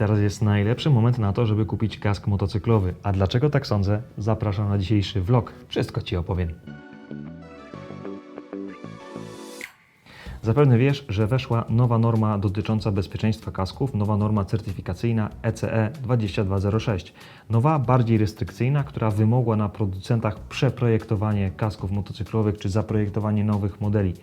Teraz jest najlepszy moment na to, żeby kupić kask motocyklowy. A dlaczego tak sądzę? Zapraszam na dzisiejszy vlog. Wszystko Ci opowiem. Zapewne wiesz, że weszła nowa norma dotycząca bezpieczeństwa kasków, nowa norma certyfikacyjna E ECE 2206. Nowa, bardziej restrykcyjna, która wymogła na producentach przeprojektowanie kasków motocyklowych czy zaprojektowanie nowych modeli.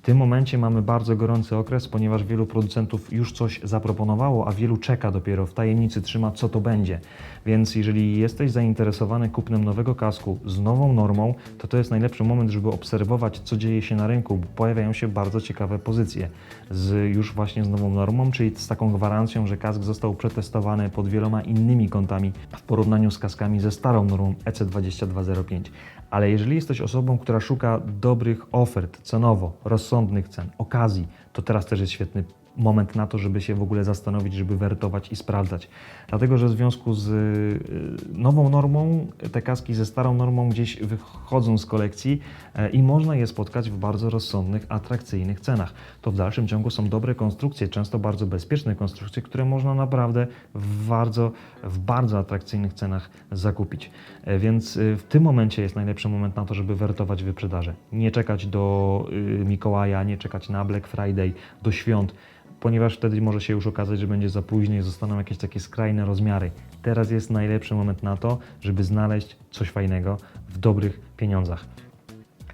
W tym momencie mamy bardzo gorący okres, ponieważ wielu producentów już coś zaproponowało, a wielu czeka dopiero w tajemnicy, trzyma co to będzie. Więc jeżeli jesteś zainteresowany kupnem nowego kasku z nową normą, to to jest najlepszy moment, żeby obserwować, co dzieje się na rynku, bo pojawiają się bardzo ciekawe pozycje z już właśnie z nową normą, czyli z taką gwarancją, że kask został przetestowany pod wieloma innymi kątami w porównaniu z kaskami ze starą normą E EC 2205. Ale jeżeli jesteś osobą, która szuka dobrych ofert cenowo, rozsądnych cen, okazji, to teraz też jest świetny moment na to, żeby się w ogóle zastanowić, żeby wertować i sprawdzać. Dlatego, że w związku z y, nową normą, te kaski ze starą normą gdzieś wychodzą z kolekcji e, i można je spotkać w bardzo rozsądnych, atrakcyjnych cenach. To w dalszym ciągu są dobre konstrukcje, często bardzo bezpieczne konstrukcje, które można naprawdę w bardzo, w bardzo atrakcyjnych cenach zakupić. E, Więc y, w tym momencie jest najlepszy moment na to, żeby wertować wyprzedaże. Nie czekać do y, Mikołaja, nie czekać na Black Friday, do świąt ponieważ wtedy może się już okazać, że będzie za późno i zostaną jakieś takie skrajne rozmiary. Teraz jest najlepszy moment na to, żeby znaleźć coś fajnego w dobrych pieniądzach.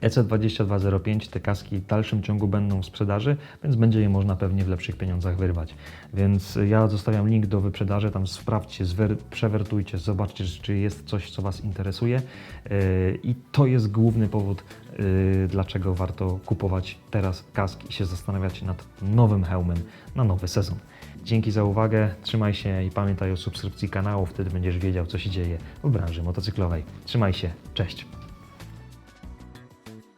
E EC2205 te kaski w dalszym ciągu będą w sprzedaży, więc będzie je można pewnie w lepszych pieniądzach wyrwać. Więc ja zostawiam link do wyprzedaży, tam sprawdźcie, przewertujcie, zobaczcie, czy jest coś, co Was interesuje. Yy, I to jest główny powód, yy, dlaczego warto kupować teraz kask i się zastanawiać nad nowym hełmem na nowy sezon. Dzięki za uwagę, trzymaj się i pamiętaj o subskrypcji kanału, wtedy będziesz wiedział, co się dzieje w branży motocyklowej. Trzymaj się, cześć!